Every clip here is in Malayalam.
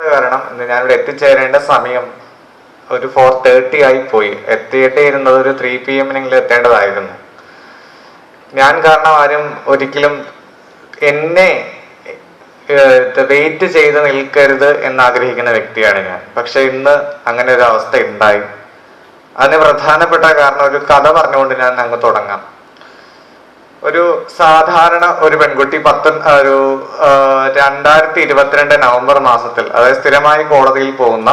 കാരണം ഞാനിവിടെ എത്തിച്ചേരേണ്ട സമയം ഒരു ഫോർ തേർട്ടി ആയി പോയി. എത്തിയിട്ടേ ഇരുന്നത് ഒരു ത്രീ പി എമ്മിനെങ്കിലും എത്തേണ്ടതായിരുന്നു. ഞാൻ കാരണം ആരും ഒരിക്കലും എന്നെ വെയിറ്റ് ചെയ്ത് നിൽക്കരുത് എന്ന് ആഗ്രഹിക്കുന്ന വ്യക്തിയാണ് ഞാൻ. പക്ഷെ ഇന്ന് അങ്ങനെ ഒരു അവസ്ഥ ഉണ്ടായി. അതിന് പ്രധാനപ്പെട്ട കാരണം ഒരു കഥ പറഞ്ഞുകൊണ്ട് ഞാൻ അങ്ങ് തുടങ്ങാം. ഒരു സാധാരണ ഒരു പെൺകുട്ടി പത്ത് ഒരു രണ്ടായിരത്തി ഇരുപത്തിരണ്ട് നവംബർ മാസത്തിൽ അതായത് സ്ഥിരമായി കോടതിയിൽ പോകുന്ന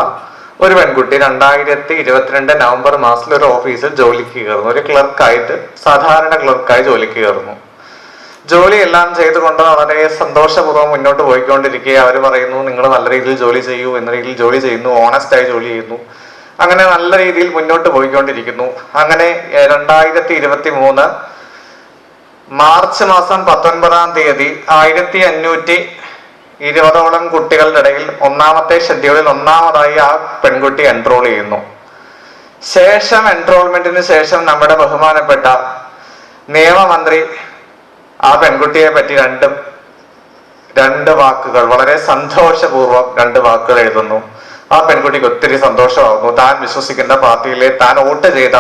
ഒരു പെൺകുട്ടി രണ്ടായിരത്തി ഇരുപത്തിരണ്ട് നവംബർ മാസത്തിൽ ഒരു ഓഫീസിൽ ജോലിക്ക് കയറുന്നു. ഒരു ക്ലർക്കായിട്ട് സാധാരണ ക്ലർക്കായി ജോലിക്ക് കയറുന്നു. ജോലി എല്ലാം ചെയ്തുകൊണ്ട് വളരെ സന്തോഷപൂർവം മുന്നോട്ട് പോയിക്കൊണ്ടിരിക്കുക അവർ പറയുന്നു നിങ്ങൾ നല്ല രീതിയിൽ ജോലി ചെയ്യൂ എന്ന രീതിയിൽ ജോലി ചെയ്യുന്നു ഓണസ്റ്റ് ആയി ജോലി ചെയ്യുന്നു. അങ്ങനെ നല്ല രീതിയിൽ മുന്നോട്ട് പോയിക്കൊണ്ടിരിക്കുന്നു. അങ്ങനെ രണ്ടായിരത്തി ഇരുപത്തി മൂന്ന് മാർച്ച് മാസം പത്തൊൻപതാം തീയതി ആയിരത്തി അഞ്ഞൂറ്റി ഇരുപതോളം കുട്ടികളുടെ ഇടയിൽ ഒന്നാമത്തെ ഷെഡ്യൂളിൽ ഒന്നാമതായി ആ പെൺകുട്ടി എൻറോൾ ചെയ്യുന്നു. ശേഷം എൻറോൾമെന്റിന് ശേഷം നമ്മുടെ ബഹുമാനപ്പെട്ട നിയമമന്ത്രി ആ പെൺകുട്ടിയെ പറ്റി രണ്ടും രണ്ട് വാക്കുകൾ വളരെ സന്തോഷപൂർവം രണ്ട് വാക്കുകൾ എഴുതുന്നു. ആ പെൺകുട്ടിക്ക് ഒത്തിരി സന്തോഷമാകുന്നു. താൻ വിശ്വസിക്കുന്ന പാർട്ടിയിലെ താൻ വോട്ട് ചെയ്ത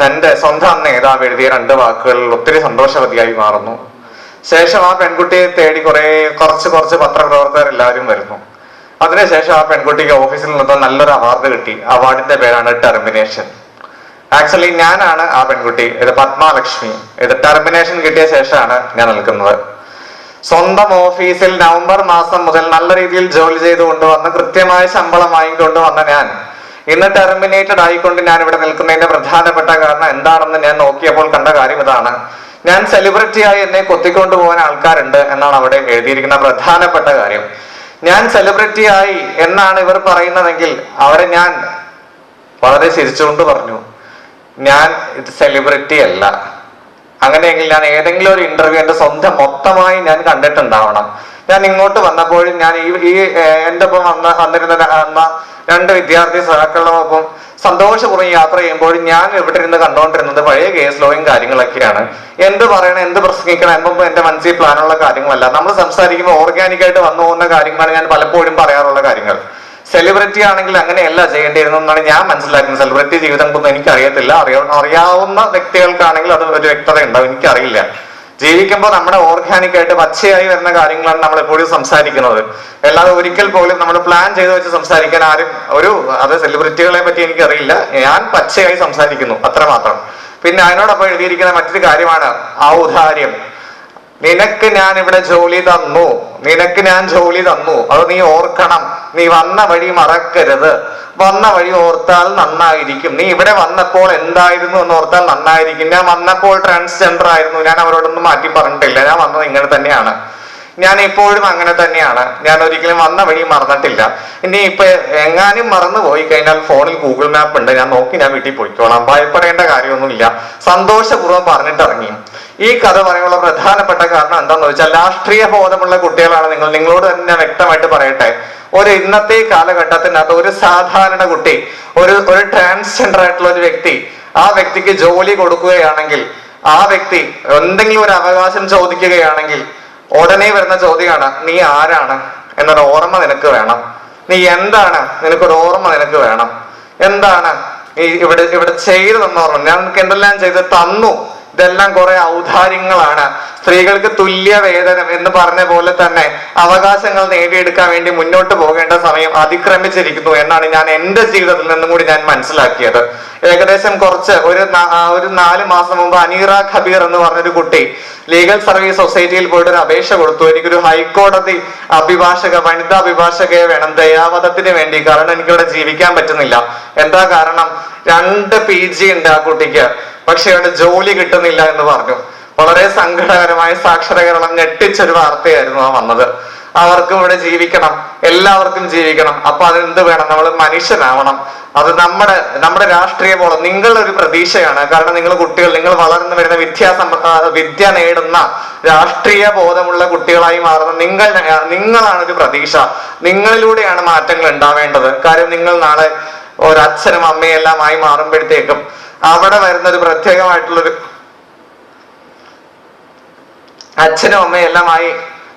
തന്റെ സ്വന്തം നേതാവ് എഴുതിയ രണ്ട് വാക്കുകളിൽ ഒത്തിരി സന്തോഷവതിയായി മാറുന്നു. ശേഷം ആ പെൺകുട്ടിയെ തേടി കുറെ കുറച്ച് കുറച്ച് പത്രപ്രവർത്തകർ എല്ലാവരും വരുന്നു. അതിനുശേഷം ആ പെൺകുട്ടിക്ക് ഓഫീസിൽ നിന്ന് നല്ലൊരു അവാർഡ് കിട്ടി. അവാർഡിന്റെ പേരാണ് ടെർമിനേഷൻ. ആക്ച്വലി ഞാനാണ് ആ പെൺകുട്ടി. ഇത് പത്മാലക്ഷ്മി. ഇത് ടെർമിനേഷൻ കിട്ടിയ ശേഷമാണ് ഞാൻ നിൽക്കുന്നത്. സ്വന്തം ഓഫീസിൽ നവംബർ മാസം മുതൽ നല്ല രീതിയിൽ ജോലി ചെയ്ത് കൊണ്ടുവന്ന് കൃത്യമായ ശമ്പളം വാങ്ങിക്കൊണ്ട് വന്ന ഞാൻ ഇന്ന് ടെർമിനേറ്റഡ് ആയിക്കൊണ്ട് ഞാൻ ഇവിടെ നിൽക്കുന്നതിന്റെ പ്രധാനപ്പെട്ട കാരണം എന്താണെന്ന് ഞാൻ നോക്കിയപ്പോൾ കണ്ട കാര്യം ഇതാണ്. ഞാൻ സെലിബ്രിറ്റിയായി എന്നെ കൊത്തിക്കൊണ്ടു പോകാൻ ആൾക്കാരുണ്ട് എന്നാണ് അവിടെ എഴുതിയിരിക്കുന്ന പ്രധാനപ്പെട്ട കാര്യം. ഞാൻ സെലിബ്രിറ്റിയായി എന്നാണ് ഇവർ പറയുന്നതെങ്കിൽ അവരെ ഞാൻ വളരെ ചിരിച്ചുകൊണ്ട് പറഞ്ഞു. ഞാൻ ഇത് സെലിബ്രിറ്റി അല്ല. അങ്ങനെയെങ്കിൽ ഞാൻ ഏതെങ്കിലും ഒരു ഇന്റർവ്യൂ എന്റെ സ്വന്തം മൊത്തമായി ഞാൻ കണ്ടിട്ടുണ്ടാവണം. ഞാൻ ഇങ്ങോട്ട് വന്നപ്പോഴും ഞാൻ ഈ ഈ എന്റെ ഒപ്പം വന്ന വന്നിരുന്ന അമ്മ രണ്ട് വിദ്യാർത്ഥി സഹാക്കളോടൊപ്പം സന്തോഷപൂർവം യാത്ര ചെയ്യുമ്പോഴും ഞാൻ ഇവിടെ ഇരുന്ന് കണ്ടുകൊണ്ടിരുന്നത് പഴയ കേസ് ലോയും കാര്യങ്ങളൊക്കെയാണ്. എന്ത് പറയണം എന്ത് പ്രസംഗിക്കണം എന്നൊന്നും എന്റെ മനസ്സിൽ പ്ലാനുള്ള കാര്യങ്ങളല്ല. നമ്മൾ സംസാരിക്കുമ്പോൾ ഓർഗാനിക്കായിട്ട് വന്നു പോകുന്ന കാര്യങ്ങളാണ് ഞാൻ പലപ്പോഴും പറയാറുള്ള കാര്യങ്ങൾ. സെലിബ്രിറ്റി ആണെങ്കിൽ അങ്ങനെയല്ല ചെയ്യേണ്ടിയിരുന്നെന്നാണ് ഞാൻ മനസ്സിലാക്കുന്നത്. സെലിബ്രിറ്റി ജീവിതം കൊണ്ടൊന്നും എനിക്കറിയത്തില്ല. അറിയ അറിയാവുന്ന വ്യക്തികൾക്കാണെങ്കിൽ അത് ഒരു വ്യക്തത ഉണ്ടാവും എനിക്കറിയില്ല. ജീവിക്കുമ്പോൾ നമ്മുടെ ഓർഗാനിക് ആയിട്ട് പച്ചയായി വരുന്ന കാര്യങ്ങളാണ് നമ്മൾ എപ്പോഴും സംസാരിക്കുന്നത്. അല്ലാതെ ഒരിക്കൽ പോലും നമ്മൾ പ്ലാൻ ചെയ്ത് വെച്ച് സംസാരിക്കാൻ ആരും ഒരു അത് സെലിബ്രിറ്റികളെ പറ്റി എനിക്കറിയില്ല. ഞാൻ പച്ചയായി സംസാരിക്കുന്നു അത്രമാത്രം. പിന്നെ അതിനോടൊപ്പം എഴുതിയിരിക്കുന്ന മറ്റൊരു കാര്യമാണ് ഔദാര്യം. നിനക്ക് ഞാൻ ഇവിടെ ജോലി തന്നു. നിനക്ക് ഞാൻ ജോലി തന്നു. അത് നീ ഓർക്കണം. നീ വന്ന വഴി മറക്കരുത്. വന്ന വഴി ഓർത്താൽ നന്നായിരിക്കും. നീ ഇവിടെ വന്നപ്പോൾ എന്തായിരുന്നു എന്ന് ഓർത്താൽ നന്നായിരിക്കും. ഞാൻ വന്നപ്പോൾ ട്രാൻസ്ജെൻഡർ ആയിരുന്നു. ഞാൻ അവരോടൊന്നും മാറ്റി പറഞ്ഞിട്ടില്ല. ഞാൻ വന്നത് ഇങ്ങനെ തന്നെയാണ്. ഞാൻ ഇപ്പോഴും അങ്ങനെ തന്നെയാണ്. ഞാൻ ഒരിക്കലും വന്ന വഴി മറന്നിട്ടില്ല. ഇനി ഇപ്പൊ എങ്ങാനും മറന്നു പോയി കഴിഞ്ഞാൽ ഫോണിൽ ഗൂഗിൾ മാപ്പ് ഉണ്ട്. ഞാൻ നോക്കി ഞാൻ വീട്ടിൽ പോയിക്കോളാം. ഭയപ്പെടേണ്ട കാര്യമൊന്നുമില്ല. സന്തോഷപൂർവം പറഞ്ഞിട്ടിറങ്ങി. ഈ കഥ പറയാനുള്ള പ്രധാനപ്പെട്ട കാരണം എന്താണെന്ന് വെച്ചാൽ രാഷ്ട്രീയ ബോധമുള്ള കുട്ടികളാണ് നിങ്ങൾ. നിങ്ങളോട് തന്നെ വ്യക്തമായിട്ട് പറയട്ടെ. ഒരു ഇന്നത്തെ കാലഘട്ടത്തിനകത്ത് ഒരു സാധാരണ കുട്ടി ഒരു ഒരു ട്രാൻസ്ജെൻഡർ ആയിട്ടുള്ള ഒരു വ്യക്തി ആ വ്യക്തിക്ക് ജോലി കൊടുക്കുകയാണെങ്കിൽ ആ വ്യക്തി എന്തെങ്കിലും ഒരു അവകാശം ചോദിക്കുകയാണെങ്കിൽ ഉടനെ വരുന്ന ചോദ്യമാണ് നീ ആരാണ്? എന്നൊരു ഓർമ്മ നിനക്ക് വേണം. നീ എന്താണ്? നിനക്കൊരു ഓർമ്മ നിനക്ക് വേണം. എന്താണ്? ഈ ഇവിടെ ഇവിടെ ചെയ്തു തന്ന ഓർമ്മ ഞാൻ എന്തെല്ലാം ചെയ്ത് തന്നു? ഇതെല്ലാം കുറെ ഔദാര്യങ്ങളാണ്. സ്ത്രീകൾക്ക് തുല്യ വേതനം എന്ന് പറഞ്ഞ പോലെ തന്നെ അവകാശങ്ങൾ നേടിയെടുക്കാൻ വേണ്ടി മുന്നോട്ട് പോകേണ്ട സമയം അതിക്രമിച്ചിരിക്കുന്നു എന്നാണ് ഞാൻ എന്റെ ജീവിതത്തിൽ നിന്നും കൂടി ഞാൻ മനസ്സിലാക്കിയത്. ഏകദേശം കുറച്ച് ഒരു ഒരു നാല് മാസം മുമ്പ് അനീറ ഖബീർ എന്ന് പറഞ്ഞൊരു കുട്ടി ലീഗൽ സർവീസ് സൊസൈറ്റിയിൽ പോയിട്ട് ഒരു അപേക്ഷ കൊടുത്തു. എനിക്കൊരു ഹൈക്കോടതി അഭിഭാഷക വനിതാ അഭിഭാഷകയെ വേണം ദയാവധത്തിന് വേണ്ടി. കാരണം എനിക്കിവിടെ ജീവിക്കാൻ പറ്റുന്നില്ല. എന്താ കാരണം? രണ്ട് പി ജി ഉണ്ട് ആ കുട്ടിക്ക്. പക്ഷെ അവന് ജോലി കിട്ടുന്നില്ല എന്ന് പറഞ്ഞു. വളരെ സങ്കടകരമായ സാക്ഷര കേരളം ഞെട്ടിച്ചൊരു വാർത്തയായിരുന്നു ആ വന്നത്. അവർക്കും ഇവിടെ ജീവിക്കണം എല്ലാവർക്കും ജീവിക്കണം. അപ്പൊ അതെന്ത് വേണം? നമ്മൾ മനുഷ്യനാവണം. അത് നമ്മുടെ നമ്മുടെ രാഷ്ട്രീയ ബോധം. ഒരു പ്രതീക്ഷയാണ്. കാരണം നിങ്ങൾ കുട്ടികൾ നിങ്ങൾ വളർന്നു വരുന്ന വിദ്യാസമ്പ വിദ്യ നേടുന്ന രാഷ്ട്രീയ ബോധമുള്ള കുട്ടികളായി മാറുന്ന നിങ്ങൾ നിങ്ങളാണ് ഒരു പ്രതീക്ഷ. നിങ്ങളിലൂടെയാണ് മാറ്റങ്ങൾ ഉണ്ടാവേണ്ടത്. കാര്യം നിങ്ങൾ നാളെ ഒരച്ഛനും അമ്മയെല്ലാം എല്ലാം ആയി മാറുമ്പോഴത്തേക്കും അവിടെ വരുന്ന ഒരു പ്രത്യേകമായിട്ടുള്ളൊരു അച്ഛനും അമ്മയും എല്ലാമായി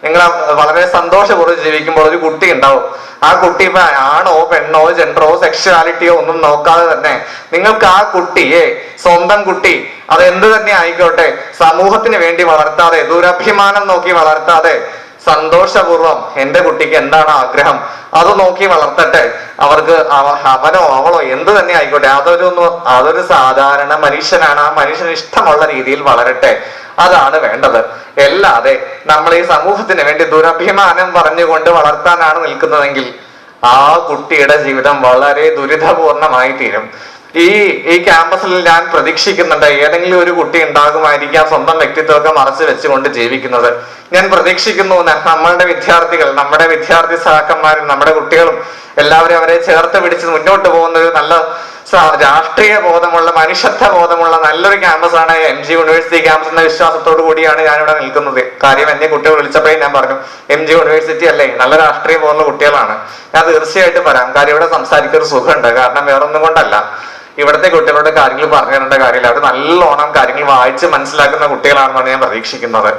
നിങ്ങൾ വളരെ സന്തോഷപൂർവം ജീവിക്കുമ്പോൾ ഒരു കുട്ടി ഉണ്ടാവും. ആ കുട്ടി ഇപ്പൊ ആണോ പെണ്ണോ ജെൻഡറോ സെക്ഷുവാലിറ്റിയോ ഒന്നും നോക്കാതെ തന്നെ നിങ്ങൾക്ക് ആ കുട്ടിയെ സ്വന്തം കുട്ടി അത് എന്ത് തന്നെ ആയിക്കോട്ടെ സമൂഹത്തിന് വേണ്ടി വളർത്താതെ ദുരഭിമാനം നോക്കി വളർത്താതെ സന്തോഷപൂർവം എന്റെ കുട്ടിക്ക് എന്താണ് ആഗ്രഹം? അത് നോക്കി വളർത്തട്ടെ. അവർക്ക് അവ- അവനോ അവളോ എന്ത് തന്നെ ആയിക്കോട്ടെ അതൊരു അതൊരു സാധാരണ മനുഷ്യനാണ്. ആ മനുഷ്യന് ഇഷ്ടമുള്ള രീതിയിൽ വളരട്ടെ. അതാണ് വേണ്ടത്. അല്ലാതെ നമ്മൾ ഈ സമൂഹത്തിന് വേണ്ടി ദുരഭിമാനം പറഞ്ഞുകൊണ്ട് വളർത്താനാണ് നിൽക്കുന്നതെങ്കിൽ ആ കുട്ടിയുടെ ജീവിതം വളരെ ദുരിതപൂർണമായി തീരും. ഈ ഈ ക്യാമ്പസിൽ ഞാൻ പ്രതീക്ഷിക്കുന്നുണ്ട് ഏതെങ്കിലും ഒരു കുട്ടി ഉണ്ടാകുമായിരിക്കാം സ്വന്തം വ്യക്തിത്വമൊക്കെ മറച്ചു വെച്ചുകൊണ്ട് ജീവിക്കുന്നത്. ഞാൻ പ്രതീക്ഷിക്കുന്നു നമ്മളുടെ വിദ്യാർത്ഥികൾ നമ്മുടെ വിദ്യാർത്ഥി സഹാക്കന്മാരും നമ്മുടെ കുട്ടികളും എല്ലാവരും അവരെ ചേർത്ത് പിടിച്ച് മുന്നോട്ട് പോകുന്ന ഒരു നല്ല രാഷ്ട്രീയ ബോധമുള്ള മനുഷ്യത്വ ബോധമുള്ള നല്ലൊരു ക്യാമ്പസാണ് എം ജി യൂണിവേഴ്സിറ്റി ക്യാമ്പസ് എന്ന വിശ്വാസത്തോടു കൂടിയാണ് ഞാനിവിടെ നിൽക്കുന്നത്. കാര്യം എന്നെ കുട്ടികൾ വിളിച്ചപ്പോഴേ ഞാൻ പറഞ്ഞു എം ജി യൂണിവേഴ്സിറ്റി അല്ലേ നല്ല രാഷ്ട്രീയ ബോധമുള്ള കുട്ടികളാണ്. ഞാൻ തീർച്ചയായിട്ടും വരാം. കാര്യം ഇവിടെ സംസാരിക്കൊരു സുഖമുണ്ട്. കാരണം വേറൊന്നും കൊണ്ടല്ല. ഇവിടുത്തെ കുട്ടികളുടെ കാര്യങ്ങൾ പറഞ്ഞു കാര്യമില്ല. അവർ നല്ലോണം കാര്യങ്ങൾ വായിച്ച് മനസ്സിലാക്കുന്ന കുട്ടികളാണെന്നാണ് ഞാൻ പ്രതീക്ഷിക്കുന്നത്.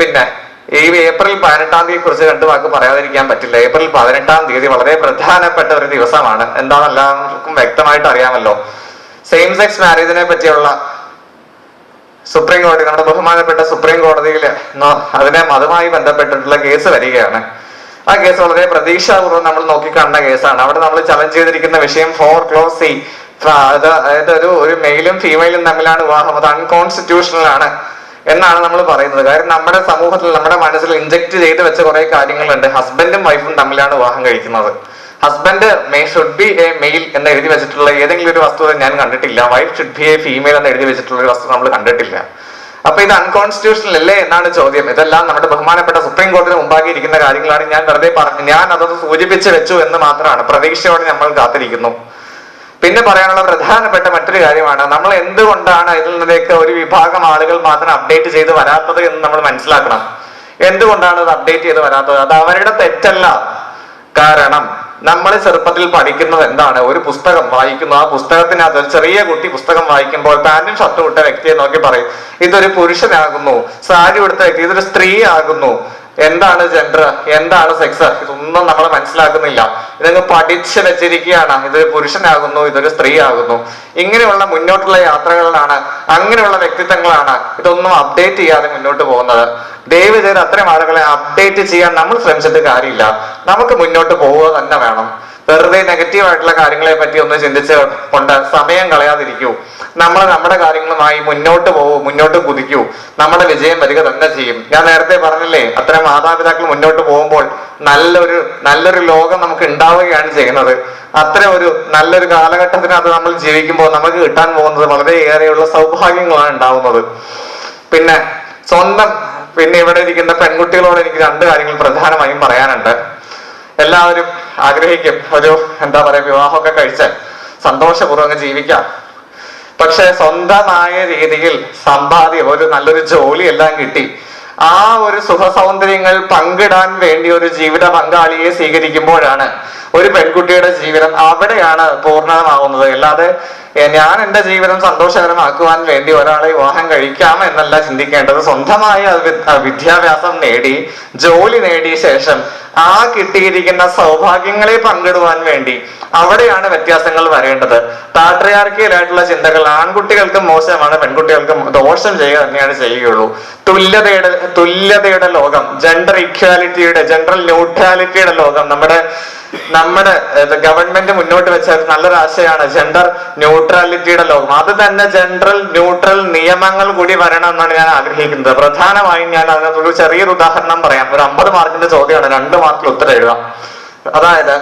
പിന്നെ ഈ ഏപ്രിൽ പതിനെട്ടാം തീയതി കുറിച്ച് രണ്ട് വാക്ക് പറയാതിരിക്കാൻ പറ്റില്ല. ഏപ്രിൽ പതിനെട്ടാം തീയതി വളരെ പ്രധാനപ്പെട്ട ഒരു ദിവസമാണ്. എന്താണെല്ലാവർക്കും വ്യക്തമായിട്ട് അറിയാമല്ലോ. സെയിം സെക്സ് മാരേജിനെ പറ്റിയുള്ള സുപ്രീം കോടതി നമ്മുടെ ബഹുമാനപ്പെട്ട സുപ്രീം കോടതിയിൽ അതിനെ മതമായി ബന്ധപ്പെട്ടിട്ടുള്ള കേസ് വരികയാണ്. ആ കേസ് വളരെ പ്രതീക്ഷാപൂർവം നമ്മൾ നോക്കിക്കാണുന്ന കേസാണ്. അവിടെ നമ്മൾ ചലഞ്ച് ചെയ്തിരിക്കുന്ന വിഷയം ഫോർ ക്ലോസ് സി അതായത് ഒരു ഒരു മെയിലും ഫീമെയിലും തമ്മിലാണ് വിവാഹം. അത് അൺകോൺസ്റ്റിറ്റ്യൂഷണൽ ആണ്. എന്നാണ് നമ്മൾ പറയുന്നത്. കാരണം നമ്മുടെ സമൂഹത്തിൽ നമ്മുടെ മനസ്സിൽ ഇൻജക്ട് ചെയ്ത് വെച്ച കുറെ കാര്യങ്ങളുണ്ട്. ഹസ്ബൻഡും വൈഫും തമ്മിലാണ് വിവാഹം കഴിക്കുന്നത്. Husband may should be a male എന്ന് എഴുതി വെച്ചിട്ടുള്ള ഏതെങ്കിലും ഒരു വസ്തുത ഞാൻ കണ്ടിട്ടില്ല. Wife should be a female എന്ന് എഴുതി വെച്ചിട്ടുള്ള ഒരു വസ്തു നമ്മൾ കണ്ടിട്ടില്ല. അപ്പൊ ഇത് അൺകോൺസ്റ്റിറ്റ്യൂഷണൽ അല്ലേ എന്നാണ് ചോദ്യം. ഇതെല്ലാം നമ്മുടെ ബഹുമാനപ്പെട്ട സുപ്രീം കോടതി മുമ്പാകെ ഇരിക്കുന്ന കാര്യങ്ങളാണ്. ഞാൻ വെറുതെ പറഞ്ഞു ഞാൻ അതൊന്ന് സൂചിപ്പിച്ച് വെച്ചു എന്ന് മാത്രമാണ്. പ്രതീക്ഷയോടെ നമ്മൾ കാത്തിരിക്കുന്നു. പിന്നെ പറയാനുള്ള പ്രധാനപ്പെട്ട മറ്റൊരു കാര്യമാണ്. നമ്മൾ എന്തുകൊണ്ടാണ് ഇതിൽ നിന്നേക്ക് ഒരു വിഭാഗം ആളുകൾ മാത്രം അപ്ഡേറ്റ് ചെയ്ത് വരാത്തത് എന്ന് നമ്മൾ മനസ്സിലാക്കണം. എന്തുകൊണ്ടാണ് അത് അപ്ഡേറ്റ് ചെയ്ത് വരാത്തത്? അത് അവരുടെ തെറ്റല്ല. കാരണം നമ്മൾ ചെറുപ്പത്തിൽ പഠിക്കുന്നത് എന്താണ്? ഒരു പുസ്തകം വായിക്കുന്നു. ആ പുസ്തകത്തിനകത്ത് ഒരു ചെറിയ കുട്ടി പുസ്തകം വായിക്കുമ്പോൾ പാന്റും ഷർട്ടും ഇട്ട വ്യക്തിയെ നോക്കി പറയും ഇതൊരു പുരുഷനാകുന്നു. സാരി ഉടുത്ത വ്യക്തി ഇതൊരു സ്ത്രീ ആകുന്നു എന്താണ് ജെൻഡർ എന്താണ് സെക്സ് ഇതൊന്നും നമ്മൾ മനസ്സിലാക്കുന്നില്ല. ഇതങ്ങ് പഠിച്ചു വെച്ചിരിക്കുകയാണ്. ഇത് പുരുഷനാകുന്നു ഇതൊരു സ്ത്രീ ആകുന്നു ഇങ്ങനെയുള്ള മുന്നോട്ടുള്ള യാത്രകളിലാണ് അങ്ങനെയുള്ള വ്യക്തിത്വങ്ങളാണ് ഇതൊന്നും അപ്ഡേറ്റ് ചെയ്യാതെ മുന്നോട്ട് പോകുന്നത്. ദയവ് ചെയ്ത് അത്തരം ആളുകളെ അപ്ഡേറ്റ് ചെയ്യാൻ നമ്മൾ ശ്രമിച്ചിട്ട് കാര്യമില്ല. നമുക്ക് മുന്നോട്ട് പോവുക തന്നെ വേണം. വെറുതെ നെഗറ്റീവ് ആയിട്ടുള്ള കാര്യങ്ങളെ പറ്റി ഒന്ന് ചിന്തിച്ച് കൊണ്ട് സമയം കളയാതിരിക്കൂ. നമ്മൾ നമ്മുടെ കാര്യങ്ങളുമായി മുന്നോട്ട് പോകൂ മുന്നോട്ട് കുതിക്കൂ. നമ്മുടെ വിജയം വരിക തന്നെ ചെയ്യും. ഞാൻ നേരത്തെ പറഞ്ഞില്ലേ അത്തരം മാതാപിതാക്കൾ മുന്നോട്ട് പോകുമ്പോൾ നല്ലൊരു നല്ലൊരു ലോകം നമുക്ക് ഉണ്ടാവുകയാണ് ചെയ്യുന്നത്. അത്തരം ഒരു നല്ലൊരു കാലഘട്ടത്തിനകത്ത് നമ്മൾ ജീവിക്കുമ്പോൾ നമുക്ക് കിട്ടാൻ പോകുന്നത് വളരെയേറെയുള്ള സൗഭാഗ്യങ്ങളാണ് ഉണ്ടാവുന്നത്. പിന്നെ സ്വന്തം പിന്നെ ഇവിടെ ഇരിക്കുന്ന പെൺകുട്ടികളോട് എനിക്ക് രണ്ട് കാര്യങ്ങൾ പ്രധാനമായും പറയാനുണ്ട്. എല്ലാവരും ആഗ്രഹിക്കും. ഒരു എന്താ പറയാ വിവാഹമൊക്കെ കഴിച്ച് സന്തോഷപൂർവം ജീവിക്കാം. പക്ഷെ സ്വന്തമായ രീതിയിൽ സമ്പാദ്യം ഒരു നല്ലൊരു ജോലി എല്ലാം കിട്ടി. ആ ഒരു സുഖ സൗന്ദര്യങ്ങൾ പങ്കിടാൻ വേണ്ടി ഒരു ജീവിത പങ്കാളിയെ സ്വീകരിക്കുമ്പോഴാണ് ഒരു പെൺകുട്ടിയുടെ ജീവിതം അവിടെയാണ് പൂർണമാവുന്നത് അല്ലാതെ ഞാൻ എന്റെ ജീവിതം സന്തോഷകരമാക്കുവാൻ വേണ്ടി ഒരാളെ വിവാഹം കഴിക്കാം എന്നല്ല ചിന്തിക്കേണ്ടത്. സ്വന്തമായ വിദ്യാഭ്യാസം നേടി ജോലി നേടിയ ശേഷം ആ കിട്ടിയിരിക്കുന്ന സൗഭാഗ്യങ്ങളെ പങ്കിടുവാൻ വേണ്ടി അവിടെയാണ് വ്യത്യാസങ്ങൾ വരേണ്ടത്. പാട്രിയാർക്കിയലായിട്ടുള്ള ചിന്തകൾ ആൺകുട്ടികൾക്ക് മോശമാണ് പെൺകുട്ടികൾക്ക് ദോഷം ചെയ്യുക തന്നെയാണ് ചെയ്യുകയുള്ളൂ. തുല്യതയുടെ തുല്യതയുടെ ലോകം ജെൻഡർ ഇക്വാലിറ്റിയുടെ ജെൻഡർ ന്യൂട്രാലിറ്റിയുടെ ലോകം നമ്മുടെ നമ്മുടെ ഗവൺമെന്റ് മുന്നോട്ട് വെച്ച ഒരു നല്ലൊരു ആശയമാണ്. ജെൻഡർ ന്യൂട്രാലിറ്റിയുടെ ലോകം അത് തന്നെ ജെൻഡർ ന്യൂട്രൽ നിയമങ്ങൾ കൂടി വരണം എന്നാണ് ഞാൻ ആഗ്രഹിക്കുന്നത്. പ്രധാനമായും ഞാൻ അതിനകത്തൊരു ചെറിയൊരു ഉദാഹരണം പറയാം. ഒരു അമ്പത് മാർക്കിന്റെ ചോദ്യമാണ്. രണ്ട് മാർക്കിൽ ഉത്തരം എഴുതാം. അതായത്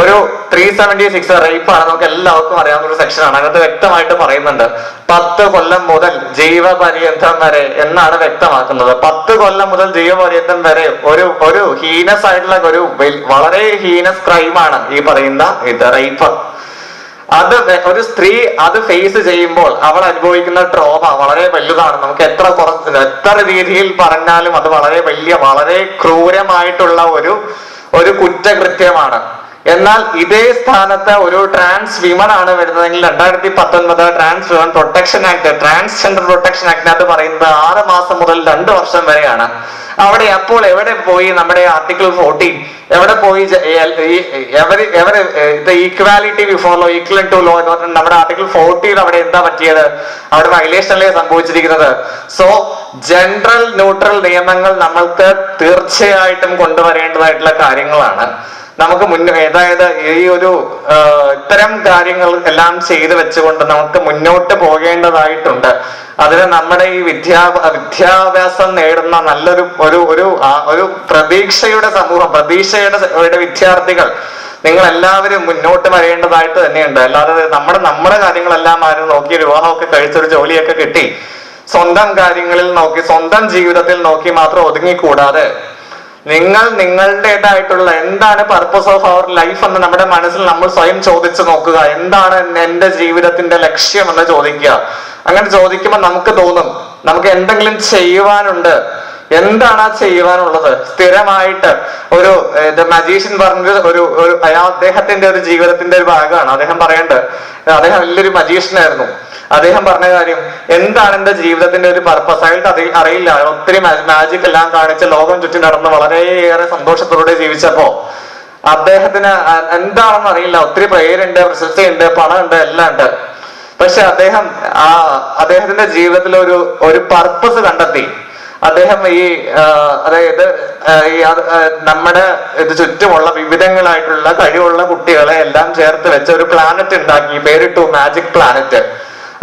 ഒരു ത്രീ സെവന്റി സിക്സ് റേപ്പ് ആണ്. നമുക്ക് എല്ലാവർക്കും അറിയാവുന്ന ഒരു സെക്ഷനാണ് അതിനകത്ത് വ്യക്തമായിട്ട് പറയുന്നുണ്ട്. പത്ത് കൊല്ലം മുതൽ ജീവപര്യന്തം വരെ എന്നാണ് വ്യക്തമാക്കുന്നത്. പത്ത് കൊല്ലം മുതൽ ജീവപര്യന്തം വരെ ഒരു ഒരു ഹീനസ് ആയിട്ടുള്ള ഒരു വളരെ ഹീനസ് ക്രൈമാണ് ഈ പറയുന്ന ഇത് റേപ്പ് അത് ഒരു സ്ത്രീ അത് ഫേസ് ചെയ്യുമ്പോൾ അവൾ അനുഭവിക്കുന്ന ട്രോമ വളരെ വലുതാണ്. നമുക്ക് എത്ര കുറച്ച് എത്ര രീതിയിൽ പറഞ്ഞാലും അത് വളരെ വലിയ വളരെ ക്രൂരമായിട്ടുള്ള ഒരു ഒരു കുറ്റകൃത്യമാണ്. എന്നാൽ ഇതേ സ്ഥാനത്ത് ഒരു ട്രാൻസ് വിമൺ ആണ് വരുന്നതെങ്കിൽ രണ്ടായിരത്തി പത്തൊൻപത് trans women protection act transgender protection ആക്ടിനകത്ത് പറയുന്നത് ആറ് മാസം മുതൽ രണ്ട് വർഷം വരെയാണ്. അവിടെ അപ്പോൾ എവിടെ പോയി നമ്മുടെ ആർട്ടിക്കിൾ ഫോർട്ടീൻ എവിടെ പോയി equality before law equal to law എന്ന് പറഞ്ഞാൽ നമ്മുടെ ആർട്ടിക്കിൾ ഫോർട്ടീൻ അവിടെ എന്താ പറ്റിയത്? അവിടെ വയലേഷൻ അല്ലേ സംഭവിച്ചിരിക്കുന്നത്? സോ ജനറൽ ന്യൂട്രൽ നിയമങ്ങൾ നമ്മൾക്ക് തീർച്ചയായിട്ടും കൊണ്ടുവരേണ്ടതായിട്ടുള്ള കാര്യങ്ങളാണ്. നമുക്ക് മുന്നേ അതായത് ഈ ഒരു ഇത്തരം കാര്യങ്ങൾ എല്ലാം ചെയ്തു വെച്ചുകൊണ്ട് നമുക്ക് മുന്നോട്ട് പോകേണ്ടതായിട്ടുണ്ട്. അതിന് നമ്മുടെ ഈ വിദ്യാ വിദ്യാഭ്യാസം നേടുന്ന നല്ലൊരു ഒരു ഒരു ഒരു പ്രതീക്ഷയുടെ സമൂഹം പ്രതീക്ഷയുടെ വിദ്യാർത്ഥികൾ നിങ്ങൾ എല്ലാവരും മുന്നോട്ട് വരേണ്ടതായിട്ട് തന്നെയുണ്ട്. അല്ലാതെ നമ്മുടെ നമ്മുടെ കാര്യങ്ങളെല്ലാം ആരും നോക്കി വിവാഹമൊക്കെ കഴിച്ചൊരു ജോലിയൊക്കെ കിട്ടി. സ്വന്തം കാര്യങ്ങളിൽ നോക്കി സ്വന്തം ജീവിതത്തിൽ നോക്കി മാത്രം ഒതുങ്ങിക്കൂടാതെ നിങ്ങൾ നിങ്ങളുടേതായിട്ടുള്ള എന്താണ് പർപ്പസ് ഓഫ് അവർ ലൈഫ് എന്ന് നമ്മുടെ മനസ്സിൽ നമ്മൾ സ്വയം ചോദിച്ചു നോക്കുക. എന്താണ് എന്റെ ജീവിതത്തിന്റെ ലക്ഷ്യം എന്ന് ചോദിക്കുക. അങ്ങനെ ചോദിക്കുമ്പോൾ നമുക്ക് തോന്നും നമുക്ക് എന്തെങ്കിലും ചെയ്യുവാനുണ്ട്. എന്താണ് ആ ചെയ്യുവാനുള്ളത്? സ്ഥിരമായിട്ട് ഒരു മജീഷ്യൻ പറഞ്ഞത് ഒരു ഒരു അയാൾ അദ്ദേഹത്തിന്റെ ഒരു ജീവിതത്തിന്റെ ഒരു ഭാഗമാണ്. അദ്ദേഹം പറയേണ്ടത് അദ്ദേഹം വലിയൊരു മജീഷ്യനായിരുന്നു അദ്ദേഹം പറഞ്ഞ കാര്യം എന്താണ് എന്റെ ജീവിതത്തിന്റെ ഒരു പർപ്പസ് ആയിട്ട് അതി അറിയില്ല. ഒത്തിരി മാജിക് എല്ലാം കാണിച്ച് ലോകം ചുറ്റി നടന്ന് വളരെയേറെ സന്തോഷത്തോടെ ജീവിച്ചപ്പോ അദ്ദേഹത്തിന് എന്താണെന്ന് അറിയില്ല. ഒത്തിരി പേരുണ്ട് പ്രശസ്തി ഉണ്ട് പണം ഉണ്ട് എല്ലാം ഉണ്ട്. പക്ഷെ അദ്ദേഹം ആ അദ്ദേഹത്തിന്റെ ജീവിതത്തിൽ ഒരു ഒരു പർപ്പസ് കണ്ടെത്തി. അദ്ദേഹം ഈ അതായത് ഈ നമ്മുടെ ഇത് ചുറ്റുമുള്ള വിവിധങ്ങളായിട്ടുള്ള കഴിവുള്ള കുട്ടികളെ എല്ലാം ചേർത്ത് വെച്ച ഒരു പ്ലാനറ്റ് ഉണ്ടാക്കി. പേരിട്ടു മാജിക് പ്ലാനറ്റ്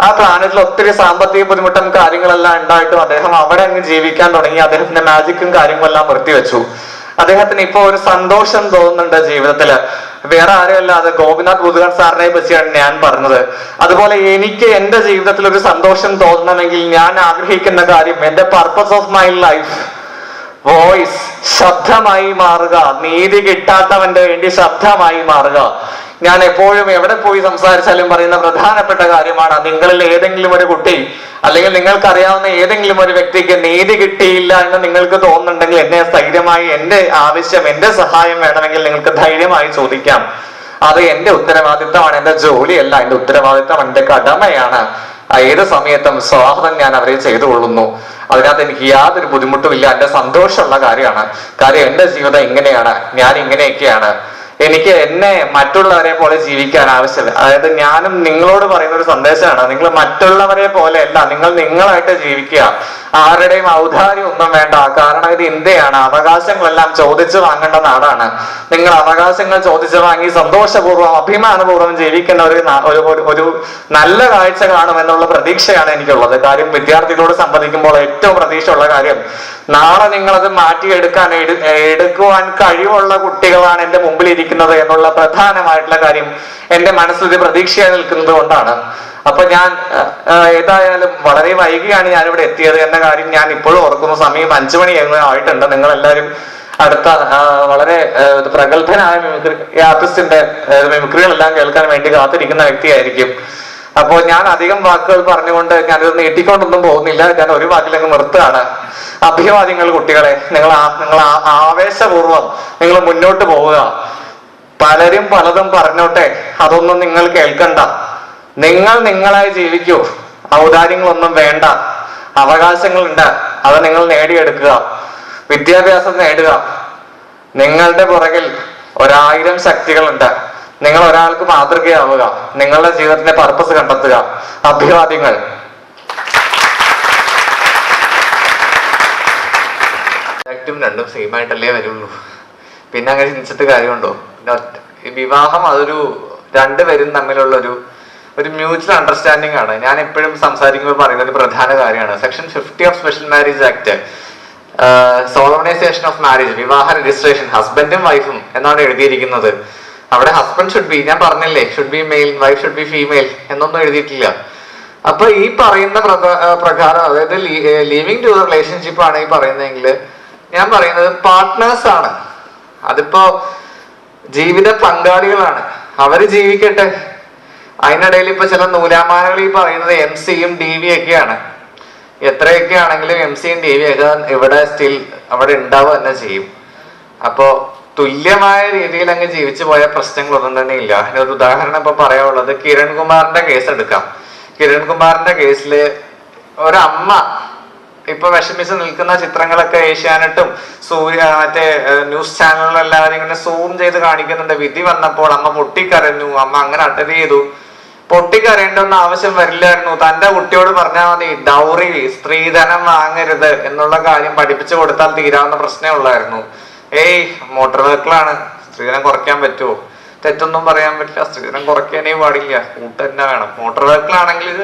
ആ പ്ലാനറ്റിൽ ഒത്തിരി സാമ്പത്തിക ബുദ്ധിമുട്ടും കാര്യങ്ങളെല്ലാം ഉണ്ടായിട്ടും അദ്ദേഹം അവിടെ അങ്ങ് ജീവിക്കാൻ തുടങ്ങി. അദ്ദേഹത്തിന്റെ മാജിക്കും കാര്യങ്ങളെല്ലാം നിർത്തിവെച്ചു. അദ്ദേഹത്തിന് ഇപ്പൊ ഒരു സന്തോഷം തോന്നുന്നുണ്ട് ജീവിതത്തിൽ. വേറെ ആരുമല്ല അത് ഗോപിനാഥ് ബുധുകൻ സാറിനെ പറ്റിയാണ് ഞാൻ പറഞ്ഞത്. അതുപോലെ എനിക്ക് എന്റെ ജീവിതത്തിൽ ഒരു സന്തോഷം തോന്നണമെങ്കിൽ ഞാൻ ആഗ്രഹിക്കുന്ന കാര്യം എന്റെ purpose of my life voice ശബ്ദമായി മാറുക. നീതി കിട്ടാത്തവന്റെ വേണ്ടി ശബ്ദമായി മാറുക. ഞാൻ എപ്പോഴും എവിടെ പോയി സംസാരിച്ചാലും പറയുന്ന പ്രധാനപ്പെട്ട കാര്യമാണ് നിങ്ങളിൽ ഏതെങ്കിലും ഒരു കുട്ടി അല്ലെങ്കിൽ നിങ്ങൾക്ക് അറിയാവുന്ന ഏതെങ്കിലും ഒരു വ്യക്തിക്ക് നീതി കിട്ടിയില്ല എന്ന് നിങ്ങൾക്ക് തോന്നുന്നുണ്ടെങ്കിൽ എന്നെ ധൈര്യമായി എന്റെ ആവശ്യം എന്റെ സഹായം വേണമെങ്കിൽ നിങ്ങൾക്ക് ധൈര്യമായി ചോദിക്കാം. അത് എന്റെ ഉത്തരവാദിത്തമാണ് എന്റെ ജോലിയല്ല എന്റെ ഉത്തരവാദിത്തം എന്റെ കടമയാണ്. ഏത് സമയത്തും സ്വാഗതം ഞാൻ അവരെ ചെയ്തു കൊള്ളുന്നു അതിനകത്ത് എനിക്ക് യാതൊരു ബുദ്ധിമുട്ടുമില്ല എന്റെ സന്തോഷമുള്ള കാര്യമാണ്. കാര്യം എന്റെ ജീവിതം ഇങ്ങനെയാണ് ഞാൻ ഇങ്ങനെയൊക്കെയാണ്. എനിക്ക് എന്നെ മറ്റുള്ളവരെ പോലെ ജീവിക്കാൻ ആവശ്യമില്ല. അതായത് ഞാനും നിങ്ങളോട് പറയുന്ന ഒരു സന്ദേശമാണ്. നിങ്ങൾ മറ്റുള്ളവരെ പോലെ അല്ല നിങ്ങൾ നിങ്ങളായിട്ട് ജീവിക്കുക. ആരുടെയും ഔദാര്യം ഒന്നും വേണ്ട. കാരണം ഇത് ഇന്ത്യയാണ്. അവകാശങ്ങളെല്ലാം ചോദിച്ചു വാങ്ങേണ്ട നാടാണ്. നിങ്ങൾ അവകാശങ്ങൾ ചോദിച്ചു വാങ്ങി സന്തോഷപൂർവം അഭിമാനപൂർവം ജീവിക്കുന്ന ഒരു ഒരു നല്ല കാഴ്ച കാണുമെന്നുള്ള പ്രതീക്ഷയാണ് എനിക്കുള്ളത്. കാര്യം വിദ്യാർത്ഥികളോട് സംവദിക്കുമ്പോൾ ഏറ്റവും പ്രതീക്ഷയുള്ള കാര്യം നാളെ നിങ്ങളത് മാറ്റിയെടുക്കാൻ എടു- എടുക്കുവാൻ കഴിവുള്ള കുട്ടികളാണ് എന്റെ മുമ്പിൽ ഇരിക്കുന്നത് എന്നുള്ള പ്രധാനമായിട്ടുള്ള കാര്യം എന്റെ മനസ്സിൽ പ്രതീക്ഷയായി നിൽക്കുന്നത് കൊണ്ടാണ്. അപ്പൊ ഞാൻ ഏതായാലും വളരെ വൈകിയാണ് ഞാൻ ഇവിടെ എത്തിയത് എന്ന കാര്യം ഞാൻ ഇപ്പോഴും ഓർക്കുന്ന. സമയം അഞ്ചു മണി ആയിട്ടുണ്ട്. നിങ്ങൾ എല്ലാവരും അടുത്ത വളരെ പ്രഗത്ഭനായ മിമിക്രി ആർട്ടിസ്റ്റിന്റെ മിമിക്രികളെല്ലാം കേൾക്കാൻ വേണ്ടി കാത്തിരിക്കുന്ന വ്യക്തിയായിരിക്കും. അപ്പോൾ ഞാൻ അധികം വാക്കുകൾ പറഞ്ഞുകൊണ്ട് ഞാനിത് നീട്ടിക്കൊണ്ടൊന്നും പോകുന്നില്ല. ഞാൻ ഒരു വാക്കിലങ്ങ് നിർത്തുകയാണ്. അഭിവാദ്യങ്ങൾ കുട്ടികളെ നിങ്ങൾ നിങ്ങൾ ആവേശപൂർവം നിങ്ങൾ മുന്നോട്ട് പോവുക. പലരും പലതും പറഞ്ഞോട്ടെ അതൊന്നും നിങ്ങൾ കേൾക്കണ്ട. നിങ്ങൾ നിങ്ങളായി ജീവിക്കൂ. ഔദാര്യങ്ങളൊന്നും വേണ്ട. അവകാശങ്ങളുണ്ട്. അത് നിങ്ങൾ നേടിയെടുക്കുക. വിദ്യാഭ്യാസം നേടുക. നിങ്ങളുടെ പുറകിൽ ഒരായിരം ശക്തികളുണ്ട്. നിങ്ങൾ ഒരാൾക്ക് മാതൃകയാവുക. നിങ്ങളുടെ ജീവിതത്തിന്റെ പർപ്പസ് കണ്ടെത്തുക. അഭിവാദ്യങ്ങൾ. ആക്റ്റും രണ്ടും സെയിം ആയിട്ടല്ലേ വരുള്ളൂ. പിന്നെ അങ്ങനെ ചിന്തിച്ചിട്ട് കാര്യമുണ്ടോ? പിന്നെ വിവാഹം അതൊരു രണ്ടുപേരും തമ്മിലുള്ള ഒരു ഒരു മ്യൂച്വൽ അണ്ടർസ്റ്റാൻഡിംഗ് ആണ്. ഞാൻ എപ്പോഴും സംസാരിക്കുമ്പോൾ പറയുന്ന ഒരു പ്രധാന കാര്യമാണ്. Section fifty of special marriage act solemnization of marriage വിവാഹ രജിസ്ട്രേഷൻ ഹസ്ബൻഡും വൈഫും എന്നാണ് എഴുതിയിരിക്കുന്നത്. അവിടെ ഹസ്ബൻഡ് ഷുഡ് ബി ഞാൻ പറഞ്ഞല്ലേ should be male wife should be female എന്നൊന്നും എഴുതിയിട്ടില്ല. അപ്പൊ ഈ പറയുന്ന പ്രകാരം അതായത് ലിവിങ് ടു റിലേഷൻഷിപ്പ് ആണ് ഈ പറയുന്നതെങ്കിൽ ഞാൻ പറയുന്നത് പാർട്ട്നേഴ്സ് ആണ്. അതിപ്പോ ജീവിത പങ്കാളികളാണ്. അവർ ജീവിക്കട്ടെ. അതിനിടയിൽ ഇപ്പൊ ചില നൂലാമാലകൾ ഈ പറയുന്നത് എം സിയും ഡി വി ഒക്കെയാണ്. എത്രയൊക്കെ ആണെങ്കിലും എം സിയും ഡി വി ഒക്കെ ഇവിടെ സ്റ്റിൽ അവിടെ ഉണ്ടാവുക തന്നെ ചെയ്യും. അപ്പോ തുല്യമായ രീതിയിൽ അങ്ങ് ജീവിച്ചു പോയ പ്രശ്നങ്ങളൊന്നും തന്നെ ഇല്ല. ഒരു ഉദാഹരണം ഇപ്പൊ പറയാനുള്ളത് കിരൺ കുമാറിന്റെ കേസ് എടുക്കാം. കിരൺകുമാറിന്റെ കേസിൽ ഒരമ്മ ഇപ്പൊ വിഷമിച്ച് നിൽക്കുന്ന ചിത്രങ്ങളൊക്കെ ഏഷ്യാനെട്ടും സൂര്യ മറ്റേ ന്യൂസ് ചാനലുകളും എല്ലാവരും ഇങ്ങനെ സൂം ചെയ്ത് കാണിക്കുന്നുണ്ട്. വിധി വന്നപ്പോൾ അമ്മ പൊട്ടിക്കരഞ്ഞു. അമ്മ അങ്ങനെ അട്ടത് ചെയ്തു. പൊട്ടിക്കരയേണ്ടെന്ന് ആവശ്യം വരില്ലായിരുന്നു. തന്റെ കുട്ടിയോട് പറഞ്ഞാൽ മതി ഡൗറി സ്ത്രീധനം വാങ്ങരുത് എന്നുള്ള കാര്യം പഠിപ്പിച്ചു കൊടുത്താൽ തീരാവുന്ന പ്രശ്നമേ ഉള്ളായിരുന്നു. ഏയ് മോട്ടോർ വെഹിക്കിളാണ് സ്ത്രീധനം കുറയ്ക്കാൻ പറ്റുമോ തെറ്റൊന്നും പറയാൻ പറ്റില്ല. സ്ത്രീധനം കുറയ്ക്കാനേ പാടില്ല. കൂട്ട് തന്നെ വേണം. മോട്ടോർ എത്ര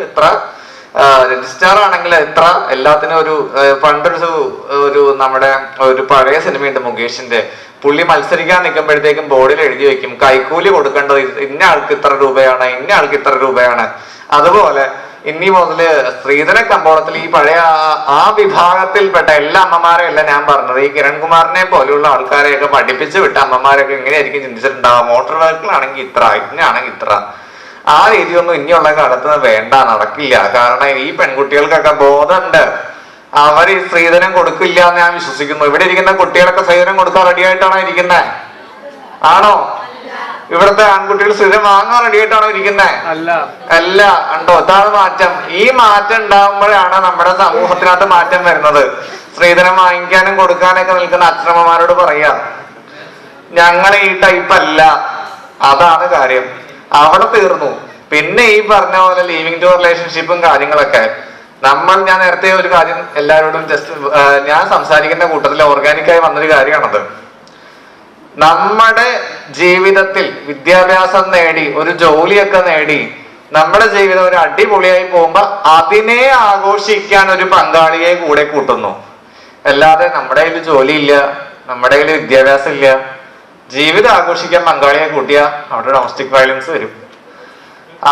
ഇത്ര രജിസ്റ്റാർ ആണെങ്കിൽ എത്ര എല്ലാത്തിനും ഒരു പണ്ടൊരു ഒരു നമ്മുടെ ഒരു പഴയ സിനിമയുണ്ട് മുകേഷിന്റെ. പുള്ളി മത്സരിക്കാൻ നിൽക്കുമ്പോഴത്തേക്കും ബോർഡിൽ എഴുതി വെക്കും കൈക്കൂലി കൊടുക്കേണ്ടത് ഇന്ന ആൾക്ക് ഇത്ര രൂപയാണ് ഇന്ന ആൾക്ക് ഇത്ര രൂപയാണ്. അതുപോലെ ഇനി മുതൽ സ്ത്രീധന കമ്പോളത്തിൽ ഈ പഴയ ആ- വിഭാഗത്തിൽപ്പെട്ട എല്ലാ അമ്മമാരെയും അല്ല ഞാൻ പറഞ്ഞത്. ഈ കിരൺകുമാറിനെ പോലെയുള്ള ആൾക്കാരെയൊക്കെ പഠിപ്പിച്ച് വിട്ട അമ്മമാരൊക്കെ എങ്ങനെയായിരിക്കും ചിന്തിച്ചിട്ടുണ്ടാവുക? മോട്ടോർ വെഹിക്കിൾ ആണെങ്കിൽ ഇത്ര ഇങ്ങനെയാണെങ്കിൽ ഇത്ര. ആ രീതിയൊന്നും ഇനിയുള്ള കാലത്ത് വേണ്ട നടക്കില്ല. കാരണം ഈ പെൺകുട്ടികൾക്കൊക്കെ ബോധമുണ്ട്. അവർ ഈ സ്ത്രീധനം കൊടുക്കില്ല എന്ന് ഞാൻ വിശ്വസിക്കുന്നു. ഇവിടെ ഇരിക്കുന്ന കുട്ടികളൊക്കെ സ്ത്രീധനം കൊടുക്കാൻ റെഡി ആയിട്ടാണോ ഇരിക്കുന്നത് ആണോ? ഇവിടുത്തെ ആൺകുട്ടികൾ സ്ഥിരം വാങ്ങാൻ റെഡി ആയിട്ടാണോ ഇരിക്കുന്നത് അല്ല. അല്ല ഉണ്ടോ അതാണ് മാറ്റം. ഈ മാറ്റം ഉണ്ടാകുമ്പോഴാണ് നമ്മുടെ സമൂഹത്തിനകത്ത് മാറ്റം വരുന്നത്. സ്ത്രീധനം വാങ്ങിക്കാനും കൊടുക്കാനൊക്കെ നിൽക്കുന്ന അച്ഛനമ്മമാരോട് പറയാ ഞങ്ങൾ ഈ ടൈപ്പ് അല്ല. അതാണ് കാര്യം. അവിടെ തീർന്നു. പിന്നെ ഈ പറഞ്ഞ പോലെ ലീവിങ് ടു റിലേഷൻഷിപ്പും കാര്യങ്ങളൊക്കെ. നമ്മൾ ഞാൻ നേരത്തെ ഒരു കാര്യം എല്ലാവരോടും ജസ്റ്റ് ഞാൻ സംസാരിക്കുന്ന കൂട്ടത്തിൽ ഓർഗാനിക്കായി വന്നൊരു കാര്യമാണത്. നമ്മുടെ ജീവിതത്തിൽ വിദ്യാഭ്യാസം നേടി ഒരു ജോലിയൊക്കെ നേടി നമ്മുടെ ജീവിതം ഒരു അടിപൊളിയായി പോകുമ്പോ അതിനെ ആഘോഷിക്കാൻ ഒരു പങ്കാളിയെ കൂടെ കൂട്ടുന്നു. അല്ലാതെ നമ്മുടെ കയ്യിൽ ജോലിയില്ല നമ്മുടെ കയ്യിൽ വിദ്യാഭ്യാസം ഇല്ല ജീവിതം ആഘോഷിക്കാൻ പങ്കാളിയെ കൂട്ടിയ അവിടെ ഡൊമസ്റ്റിക് വയലൻസ് വരും.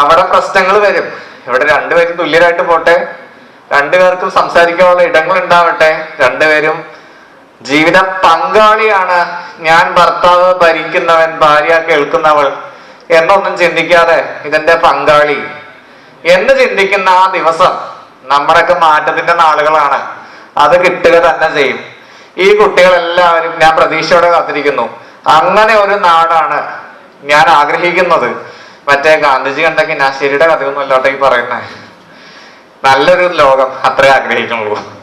അവിടെ പ്രശ്നങ്ങൾ വരും. ഇവിടെ രണ്ടുപേരും തുല്യരായിട്ട് പോട്ടെ രണ്ടുപേർക്കും സംസാരിക്കാനുള്ള ഇടങ്ങൾ ഉണ്ടാവട്ടെ രണ്ടുപേരും ജീവിത പങ്കാളിയാണ്. ഞാൻ ഭർത്താവ് ഭരിക്കുന്നവൻ ഭാര്യ കേൾക്കുന്നവൾ എന്നൊന്നും ചിന്തിക്കാതെ ഇതെന്റെ പങ്കാളി. എന്ന് ചിന്തിക്കുന്ന ആ ദിവസം നമ്മുടെയൊക്കെ മാറ്റത്തിന്റെ നാളുകളാണ്. അത് കിട്ടുക തന്നെ ചെയ്യും. ഈ കുട്ടികളെല്ലാവരും ഞാൻ പ്രതീക്ഷയോടെ കാത്തിരിക്കുന്നു. അങ്ങനെ ഒരു നാടാണ് ഞാൻ ആഗ്രഹിക്കുന്നത്. മറ്റേ ഗാന്ധിജി കണ്ട കിനാശ്ശേരിയുടെ കഥയൊന്നും അല്ലാട്ടെ ഈ പറയുന്നേ. നല്ലൊരു ലോകം അത്രേ ആഗ്രഹിക്കുന്നുള്ളൂ.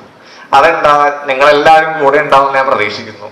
അതുണ്ടാവാൻ നിങ്ങളെല്ലാവരും കൂടെ ഉണ്ടാവും ഞാൻ പ്രതീക്ഷിക്കുന്നു.